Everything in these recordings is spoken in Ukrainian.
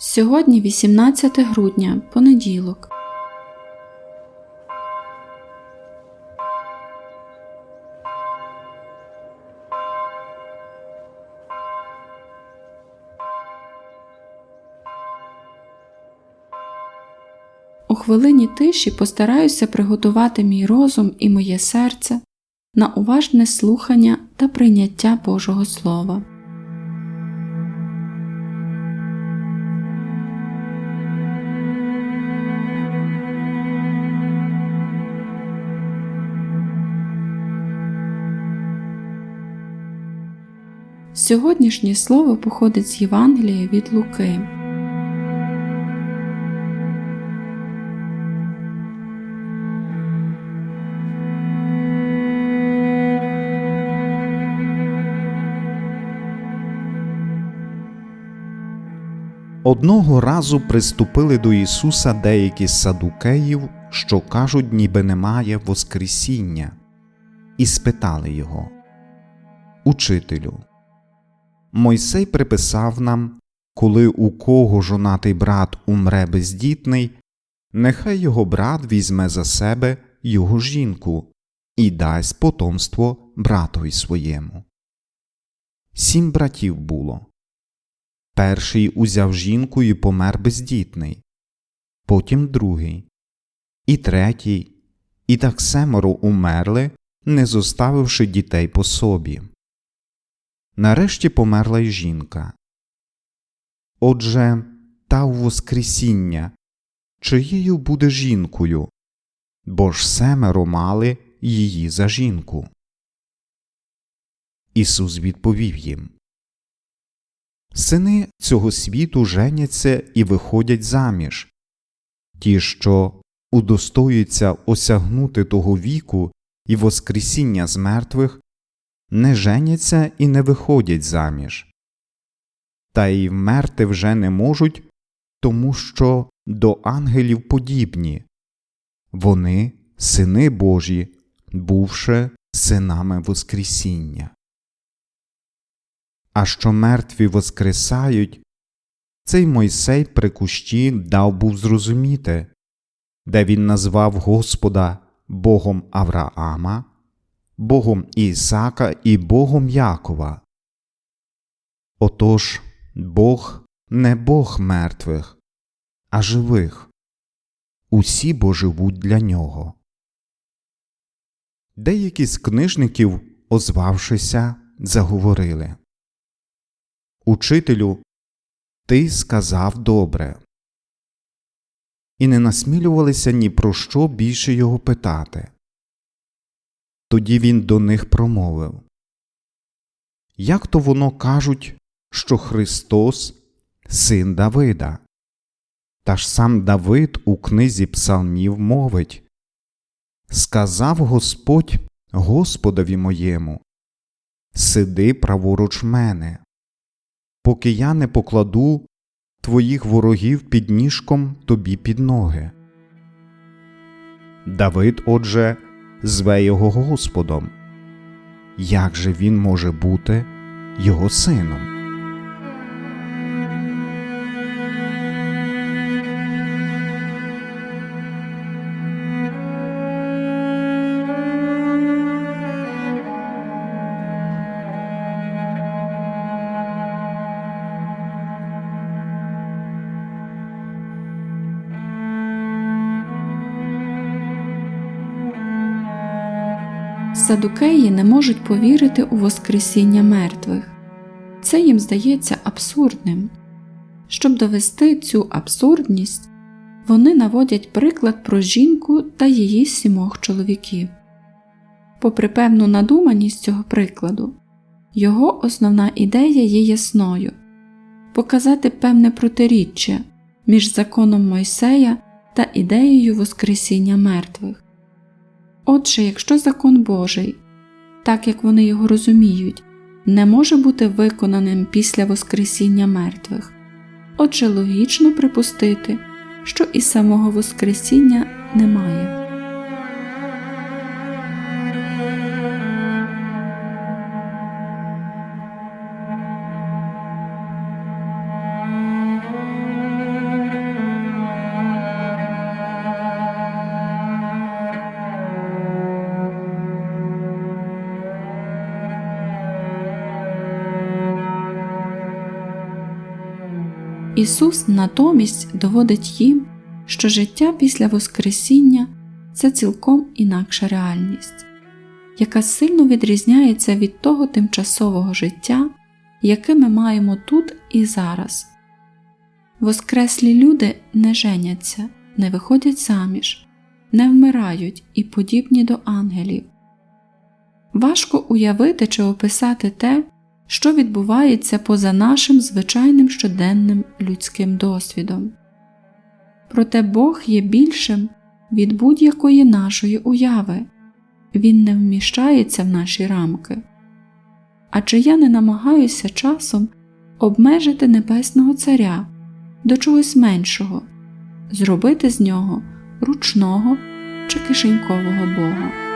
Сьогодні 18 грудня, понеділок. У хвилині тиші постараюся приготувати мій розум і моє серце на уважне слухання та прийняття Божого Слова. Сьогоднішнє слово походить з Євангелія від Луки. Одного разу приступили до Ісуса деякі з садукеїв, що кажуть, ніби немає Воскресіння, і спитали його Учителю, Мойсей приписав нам, коли у кого жонатий брат умре бездітний, нехай його брат візьме за себе його жінку і дасть потомство братові своєму. Сім братів було. Перший узяв жінку і помер бездітний, потім другий, і третій, і так семеро умерли, не зоставивши дітей по собі. Нарешті померла й жінка. Отже, та у Воскресіння, чиєю буде жінкою, бо ж семеро мали її за жінку. Ісус відповів їм Сини цього світу женяться і виходять заміж, ті, що удостоюються осягнути того віку і Воскресіння з мертвих, не женяться і не виходять заміж, та й вмерти вже не можуть, тому що до ангелів подібні вони сини Божі, бувши синами Воскресіння. А що мертві воскресають, цей Мойсей при кущі дав був зрозуміти, де він назвав Господа Богом Авраама, Богом Ісака і Богом Якова. Отож Бог не Бог мертвих, а живих. Усі бо живуть для нього. Деякі з книжників, озвавшися, заговорили Учителю, ти сказав добре. І не насмілювалися ні про що більше його питати. Тоді він до них промовив Як то воно кажуть, що Христос син Давида? Та ж сам Давид у книзі Псалмів мовить Сказав Господь Господові моєму Сиди праворуч мене, поки я не покладу твоїх ворогів під ніжком тобі під ноги. Давид, отже, зве його Господом. Як же він може бути його сином? Садукеї не можуть повірити у Воскресіння мертвих. Це їм здається абсурдним. Щоб довести цю абсурдність, вони наводять приклад про жінку та її сімох чоловіків. Попри певну надуманість цього прикладу, його основна ідея є ясною показати певне протиріччя між законом Мойсея та ідеєю Воскресіння мертвих. Отже, якщо закон Божий, так як вони його розуміють, не може бути виконаним після Воскресіння мертвих, отже логічно припустити, що і самого Воскресіння немає. Ісус натомість доводить їм, що життя після Воскресіння це цілком інакша реальність, яка сильно відрізняється від того тимчасового життя, яке ми маємо тут і зараз. Воскреслі люди не женяться, не виходять заміж, не вмирають і подібні до ангелів. Важко уявити чи описати те, що відбувається поза нашим звичайним щоденним людським досвідом. Проте Бог є більшим від будь-якої нашої уяви, Він не вміщається в наші рамки. А чи я не намагаюся часом обмежити Небесного Царя до чогось меншого, зробити з нього ручного чи кишенькового Бога?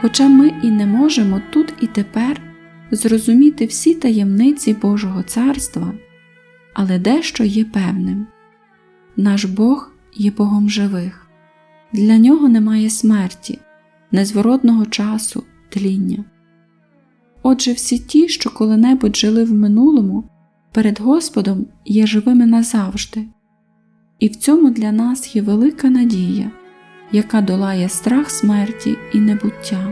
Хоча ми і не можемо тут і тепер зрозуміти всі таємниці Божого царства, але дещо є певним. Наш Бог є Богом живих, для нього немає смерті, незворотного часу, тління. Отже, всі ті, що коли-небудь жили в минулому, перед Господом є живими назавжди, і в цьому для нас є велика надія яка долає страх смерті і небуття.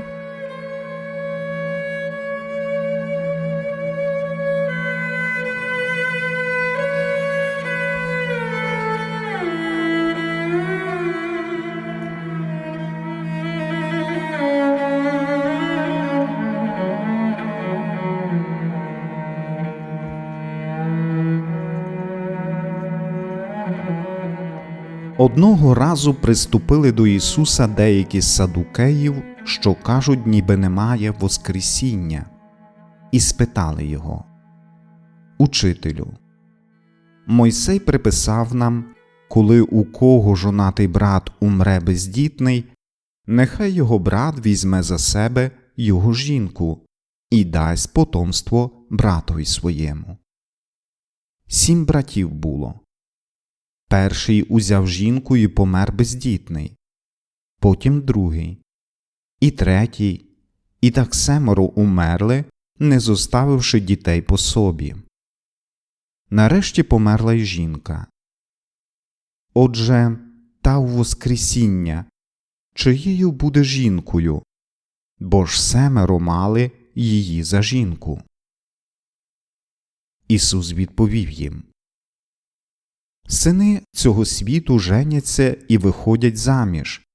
Одного разу приступили до Ісуса деякі з садукеїв, що кажуть, ніби немає Воскресіння, і спитали його Учителю, Мойсей приписав нам, коли у кого жонатий брат умре бездітний, нехай його брат візьме за себе його жінку і дасть потомство братові своєму. Сім братів було. Перший узяв жінку і помер бездітний, потім другий, і третій, і так семеро умерли, не зоставивши дітей по собі. Нарешті померла й жінка. Отже, та у Воскресіння чиєю буде жінкою, бо ж семеро мали її за жінку. Ісус відповів їм Сини цього світу женяться і виходять заміж,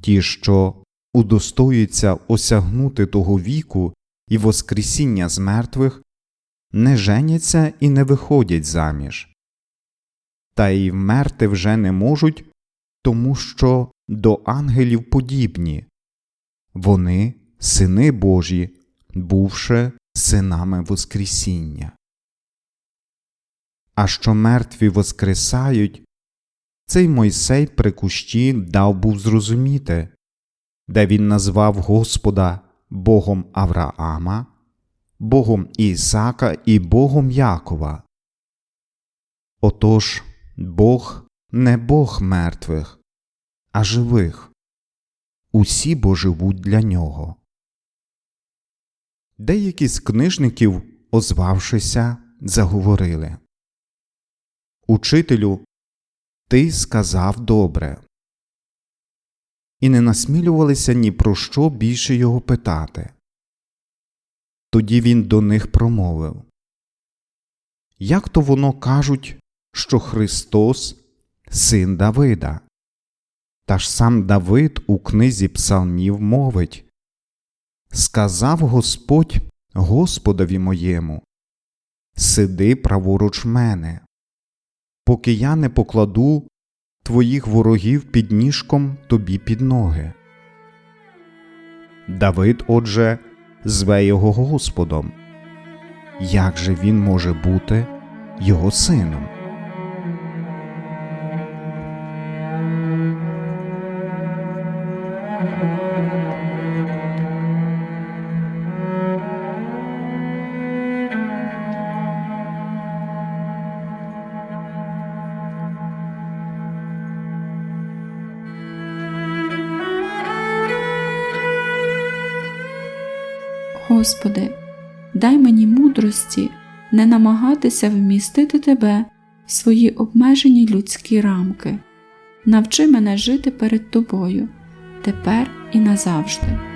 ті, що удостоюються осягнути того віку і Воскресіння з мертвих, не женяться і не виходять заміж, та й вмерти вже не можуть, тому що до ангелів подібні. Вони сини Божі, бувши синами Воскресіння а що мертві воскресають, цей Мойсей при кущі дав був зрозуміти, де він назвав Господа Богом Авраама, Богом Ісака і Богом Якова. Отож Бог не Бог мертвих, а живих. Усі бо живуть для нього. Деякі з книжників, озвавшися, заговорили Учителю, ти сказав добре. І не насмілювалися ні про що більше його питати. Тоді він до них промовив Як то воно кажуть, що Христос син Давида? Та ж сам Давид у книзі Псалмів мовить Сказав Господь Господові моєму Сиди праворуч мене поки я не покладу твоїх ворогів під ніжком тобі під ноги. Давид, отже, зве його Господом. Як же він може бути його сином? Господи, дай мені мудрості не намагатися вмістити Тебе в свої обмежені людські рамки. Навчи мене жити перед Тобою тепер і назавжди.